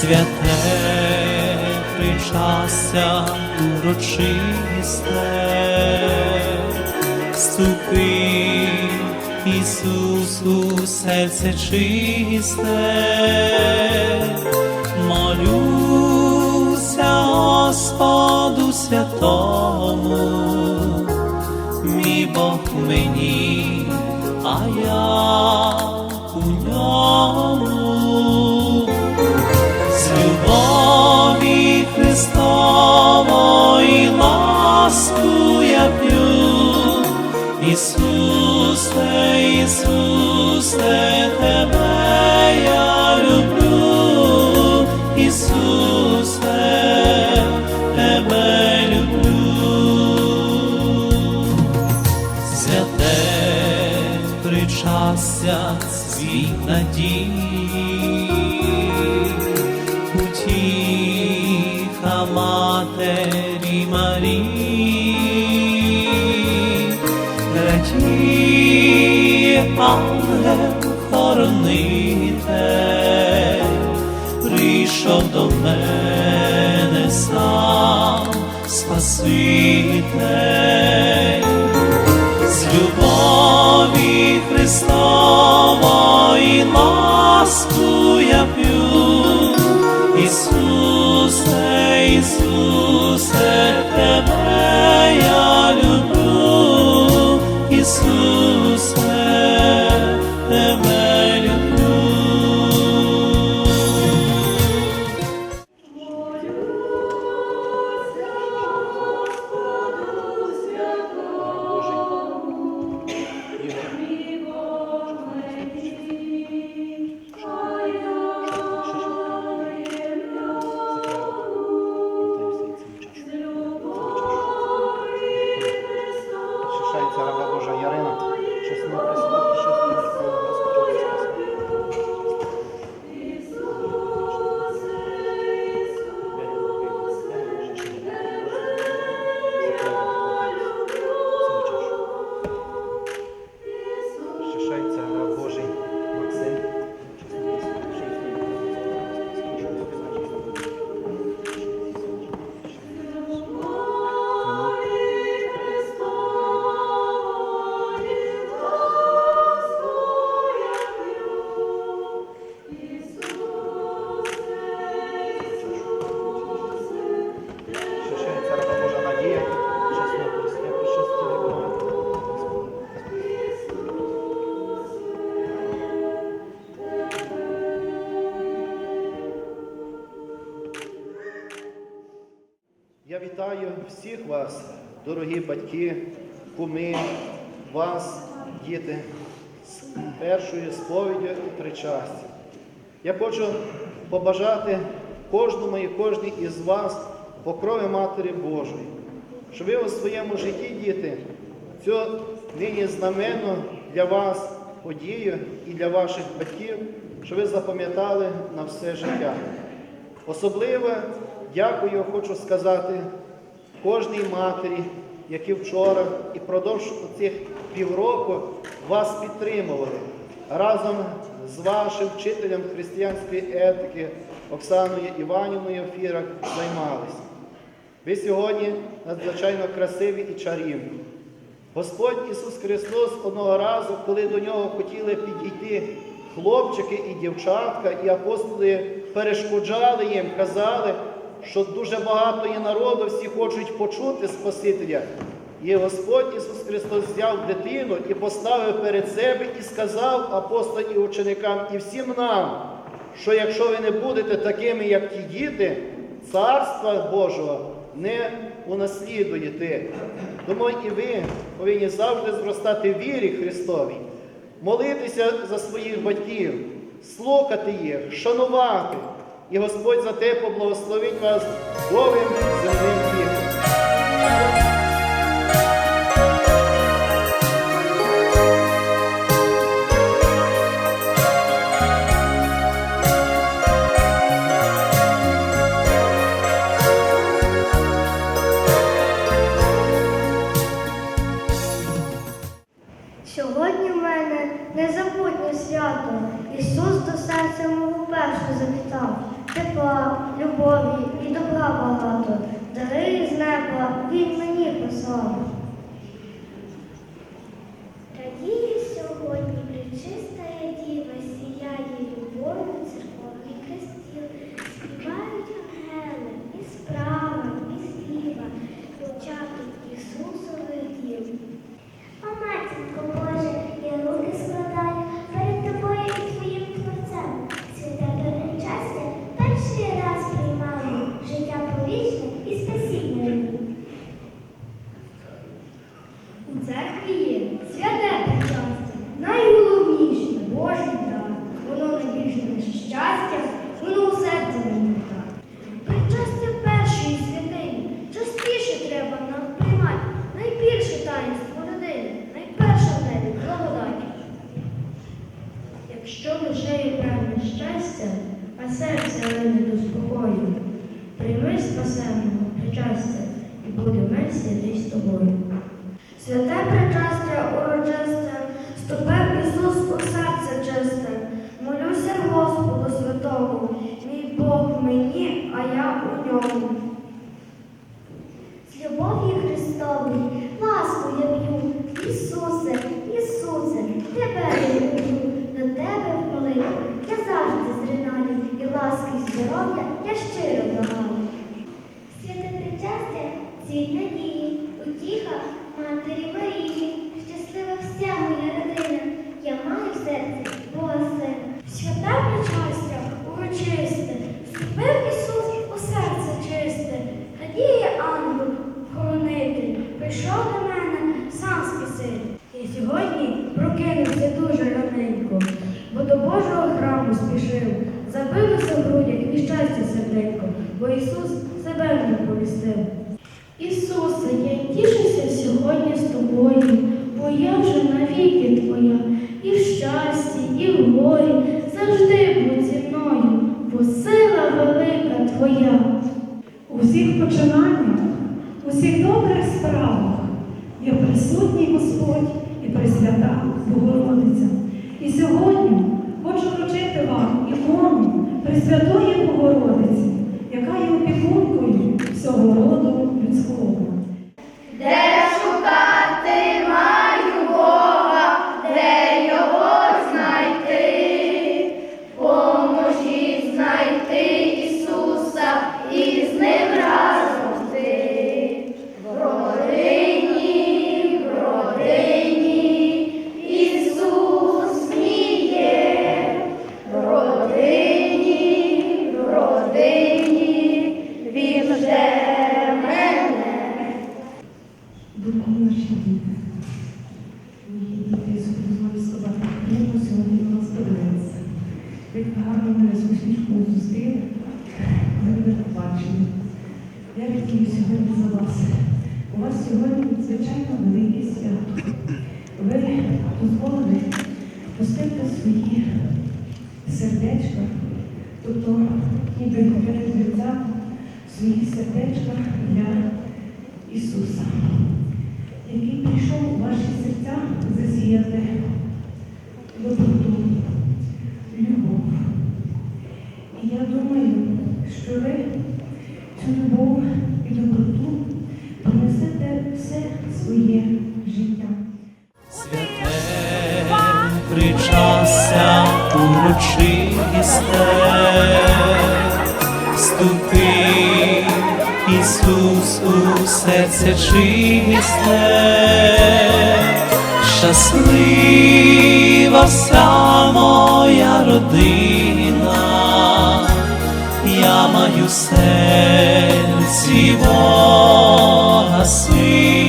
святе причастя урочисте, вступи, Ісусу, серце чисте, молюся Господу святому, мій Бог мені, а я у ньому. Любові Христової ласку я п'ю, Ісусе, Ісусе, Тебе я люблю, Ісусе, Тебе люблю. Святе причастя світ надії, радіє ангел хоронитель, прийшов до мене сам Спаситель. З любові Христової ласку я п'ю, Ісусе, Ісусе, Тебе я вітаю всіх вас, дорогі батьки, куми, вас, діти, з першою сповіддю і причастя. Я хочу побажати кожному і кожній із вас покрови Матері Божої, щоб ви у своєму житті, діти, цю нині знаменну для вас подію і для ваших батьків, щоб ви запам'ятали на все життя. Особливо дякую, хочу сказати, кожній матері, які вчора і впродовж цих півроку вас підтримували разом з вашим вчителем християнської етики Оксаною Іванівною Фірак займалися. Ви сьогодні надзвичайно красиві і чарівні. Господь Ісус Христос одного разу, коли до нього хотіли підійти хлопчики і дівчатка, і апостоли перешкоджали їм, казали, що дуже багато є народу, всі хочуть почути Спасителя. І Господь Ісус Христос взяв дитину і поставив перед себе і сказав апостолам і ученикам, і всім нам, що якщо ви не будете такими, як ті діти, Царства Божого не унаслідуєте. Тому і ви повинні завжди зростати в вірі Христовій, молитися за своїх батьків, слухати їх, шанувати. І Господь за те поблагословить вас довгим земним віком. Тобою. Святе причастя урочисте, ступив Ісус у серце чисте. Молюся Господу святому, мій Бог мені, а я у ньому. З любов'ю Христової ласку я б'ю, Ісусе, Ісусе, тебе я люблю, до тебе в молитві я завжди зринаю, і ласки й здоров'я я щиро благаю. Святе причастя, цвіт надії, утіха Матері Марії, щаслива вся моя родина, я маю в серці Бога Сина. Святе причастя, урочисте, вступив Ісус у серце чисте, радіє ангел, хоронитель, прийшов до мене сам спаситель. І сьогодні прокинувся дуже раненько, бо до Божого храму спішив, забилося в грудях і щастя серденько, бо Ісус себе мені повістив. Ісусе, я тішуся сьогодні з тобою, бо я вже навіки твоя, і в щасті, і в горі завжди будь зі мною, бо сила велика твоя. У всіх починаннях, у всіх добрих справах є присутній Господь і Пресвята Богородиця. І сьогодні хочу вручити вам ікону Пресвятої Ви гарно мене з усмішкою зустріли, ви мене побачили. Я радію сьогодні за вас. У вас сьогодні звичайно велике свято. Ви дозволили пустити свої сердечка, тобто ніби перед лиця свої сердечка для Ісуса, який прийшов у ваші серця засіяти доброту, любов. І я думаю, що ви цю любов і доброту понесете все своє життя. Святе причастя урочисте, вступи, Ісус, у серце чисте, щаслива вся моя родина, серці Бога сина.